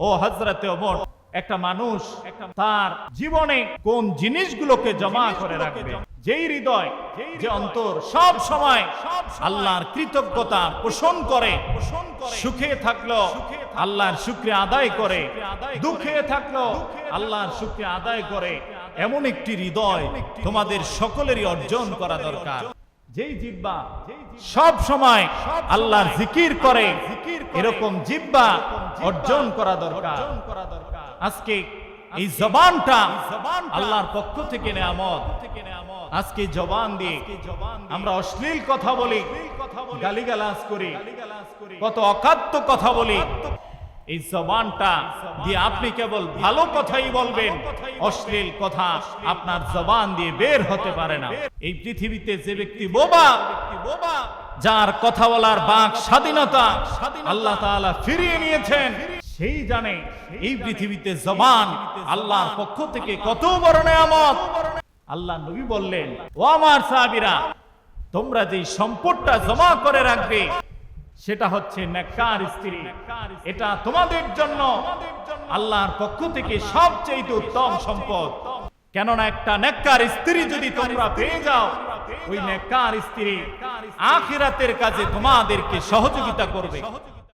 ও হজরতে ওমর একটা মানুষ তার জীবনে কোন জিনিসগুলোকে জমা করে রাখবে? যেই হৃদয় যে অন্তর সব সময় আল্লাহর কৃতজ্ঞতা পোষণ করে সুখে থাকল আল্লাহর শুক্রিয়া আদায় করে দুঃখে থাকল আল্লাহর শুক্রিয়া আদায় করে এমন একটি হৃদয় তোমাদের সকলেরই অর্জন করা দরকার। যেই জিব্বা সব সময় আল্লাহর জিকির করে এরকম জিব্বা অর্জন করা দরকার। আজকে এই জবানটা আল্লাহর পক্ষ থেকে নেয়ামত। আজকে জবান দিয়ে আমরা অশ্লীল কথা বলি গালিগালাজ করি কত অকাত্য কথা বলি। এই জবানটা দিয়ে আপনি কেবল ভালো কথাই বলবেন। অশ্লীল কথা আপনার জবান দিয়ে বের হতে পারে না। এই পৃথিবীতে যে ব্যক্তি বোবা যার কথা বলার বাক স্বাধীনতা আল্লাহ তাআলা ফিরিয়ে নিয়েছেন। সেই জানে এই পৃথিবীতে জবান আল্লাহর পক্ষ থেকে কত বড় নেয়ামত। আল্লাহ নবী বললেন, ও আমার সাহাবীরা, তোমরা যে সম্পদটা জমা করে রাখবে, সেটা হচ্ছে নেককার স্ত্রী। এটা তোমাদের জন্য আল্লাহর পক্ষ থেকে সবচেয়ে উত্তম সম্পদ। কেননা একটা নেককার স্ত্রী যদি তোমরা পেয়ে যাও ওই নেককার স্ত্রী আখিরাতের কাজে তোমাদেরকে সহযোগিতা করবে।